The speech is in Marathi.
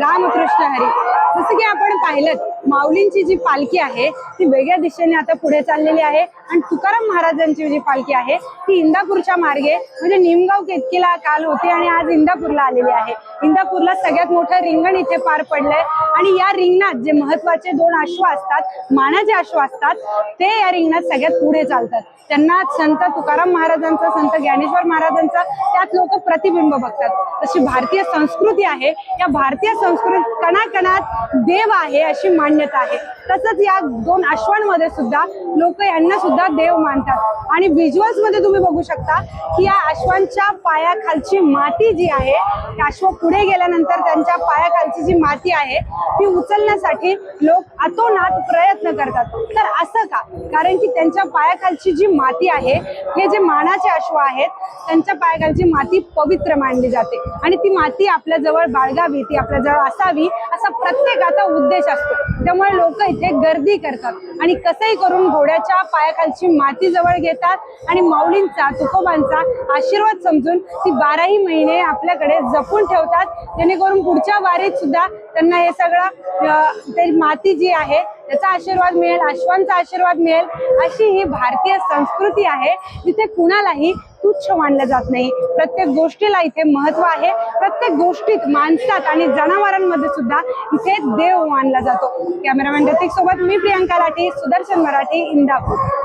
रामकृष्ण हरी. जसं की आपण पाहिलं माऊलींची जी पालखी आहे ती वेगळ्या दिशेने आता पुढे चाललेली आहे. आणि तुकाराम महाराजांची जी पालखी आहे ती इंदापूरच्या मार्गे म्हणजे निमगाव केतकीला काल होती आणि आज इंदापूरला आलेली आहे. इंदापूरला सगळ्यात मोठं रिंगण इथे पार पडलंय. आणि या रिंगणात जे महत्त्वाचे दोन अश्व असतात मानाचे अश्व असतात ते या रिंगणात सगळ्यात पुढे चालतात. त्यांना संत तुकाराम महाराजांचा संत ज्ञानेश्वर महाराजांचा त्यात लोक प्रतिबिंब बघतात. तशी भारतीय संस्कृती आहे. या भारतीय संस्कृती कणाकणात देव आहे अशी मान मान्यता आहे. तसंच या दोन अश्वांमध्ये सुद्धा लोक यांना सुद्धा देव मानतात. आणि व्हिज्युअल्समध्ये तुम्ही बघू शकता की या अश्वांच्या पायाखालची माती जी आहे अश्व पुढे गेल्यानंतर त्यांच्या पायाखालची जी माती आहे ती उचलण्यासाठी लोक अतोनात प्रयत्न करतात. तर असं का? कारण की त्यांच्या पायाखालची जी माती आहे हे जे मानाचे अश्व आहेत त्यांच्या पायाखालची माती पवित्र मानली जाते. आणि ती माती आपल्या जवळ बाळगावी ती आपल्या जवळ असावी असा प्रत्येकाचा उद्देश असतो. त्यामुळे लोक इथे गर्दी करतात. आणि कसंही करून घोड्याच्या पायाखालची माती जवळ घेतात आणि माऊलींचा तुकोबांचा आशीर्वाद समजून ती बाराही महिने आपल्याकडे जपून ठेवतात. जेणेकरून पुढच्या वारीत सुद्धा त्यांना हे सगळं ते माती जी आहे त्याचा आशीर्वाद मिळेल अश्वांचा आशीर्वाद मिळेल अशी ही भारतीय संस्कृती आहे जिथे कुणालाही तुच्छ मानलं जात नाही. प्रत्येक गोष्टीला इथे महत्त्व आहे. प्रत्येक गोष्टीत माणसात आणि जनावरांमध्ये सुद्धा इथे देव मानला जातो. कॅमेरामॅन रतिक सोबत मी प्रियांका लाठी सुदर्शन मराठी इंदापूर.